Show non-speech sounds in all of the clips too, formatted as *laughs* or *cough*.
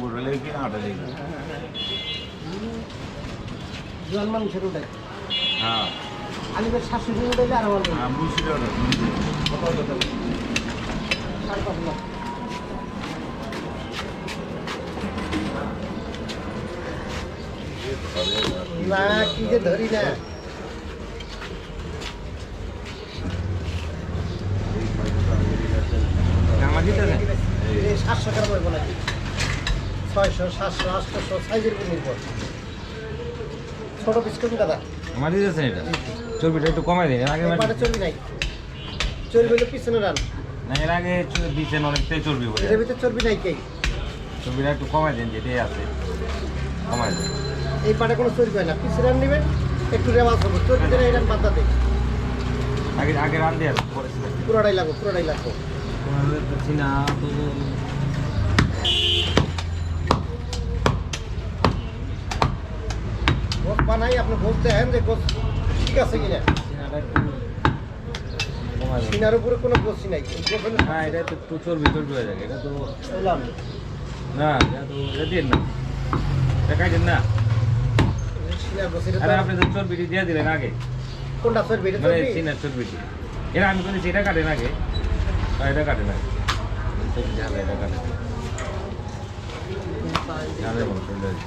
বুড়ো লেগে কিনা ওটা লেগে জোয়ান মানুষের ওটাই। হ্যাঁ। আমি তো শাশুড়ি উঠাইলে আরও ভালো। হ্যাঁ বুঝছি কি যে ধরি না। এই সাতশো টাকা পড়ব নাকি? ছয়শো সাতশো আটশো সাইজের উপর। নির্ভর ছোট পিস কত দাদা? আমার দিতেছে এটা? চর্বিটা একটু কমাই দিন আগে চর্বি নাই। চর্বি হলো পিছনে রান। না এর আগে দিচ্ছেন অনেকটাই চর্বি বলে। এটার ভিতরে চর্বি নাই কে চর্বিটা একটু কমাই দিন যেটাই আছে। কমাই দিন। এই পাটা কোনো চর্বি হয় না। পিছনে রান নেবেন একটু রেওয়াজ হবে। চর্বি দিলে রান বাদ দেয় আগে আগে রান পরে পুরোটাই লাগবে পুরোটাই লাগবে। বানাই আপনি যে গোস ঠিক আছে কিনা সিনার উপরে কোনো গোসি নাই না এটা তো হয়ে যাবে এটা তো না এটা তো এটা দিন না। এটা আরে আপনি তো চর্বিটি দিয়ে দিলেন আগে। কোনটা মানে চর্বিটি। আমি বলেছি এটা কাটেন আগে। এটা এটা কাটে ঝালে মনে চলে আসে।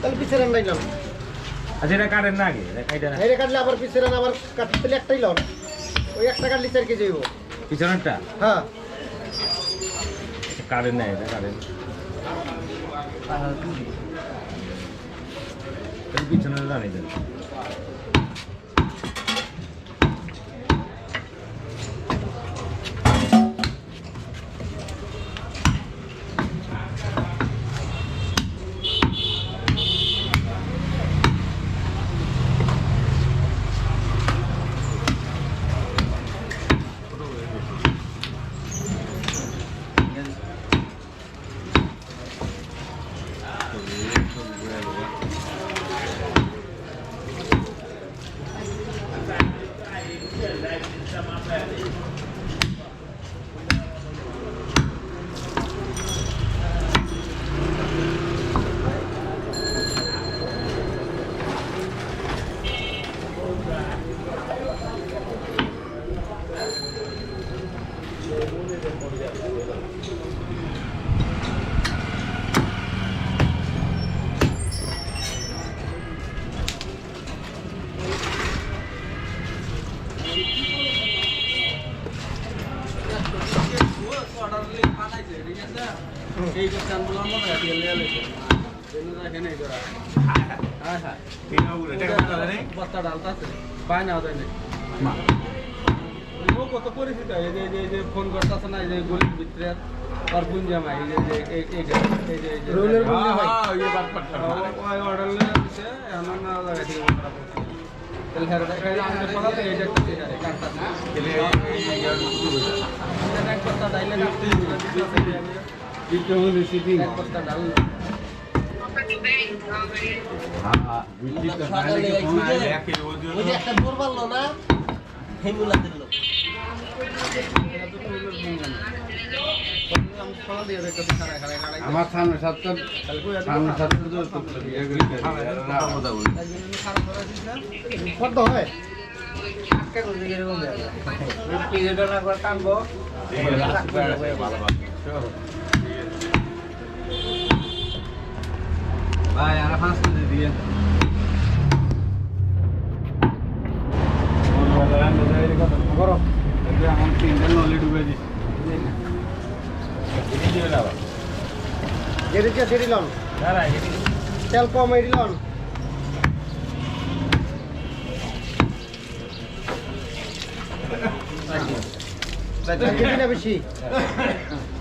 তাহলে পিছিয়ে রান নাইলাম আচ্ছা এটা কাটেন না আগে এটা না। হেরে কাটলে আবার পিছিয়ে রান আবার কাটতে তাহলে একটাই লন। ওই একটা কাটলে চার কেজি হইব। পিছনেরটা? হ্যাঁ। কাটেন না এটা পিছনের রানি দেন কিনা বুড়ো এটা কথা নেই বস্তা ডালতাছে পায় না ওদের নেই ও কত পরিচিত এই যে এই যে- ফোন করতেছে না এই যে গলির ভিতরে আর পুঞ্জামা এই যে এই এই যে এই যে এই যে রুলের ভাই হ্যাঁ ইয়ে বাট পাট ওই অর্ডার নিয়ে দিছে এমন না জায়গা থেকে বন্ধরা করছে তাহলে হ্যাঁ এটা আমি কথা তো এই যে একটা ঠিক আছে কাটতাছে এই ইয়ার শুরু হয়ে যায় এটা এক বস্তা ডাইলে কাটতে দিতে সিটিং এক ডাল হ্যাঁ কি ফোন আইলে ওজন ওই যে একটা মারলো না হেমুলাদের লোক আমার সামনে সাতটা সামনে সাতটা হয় ভাই আর পাঁচ দিয়ে। দিবেন আবার। সেটি লন তেল কম এটি লন বেশি। *laughs*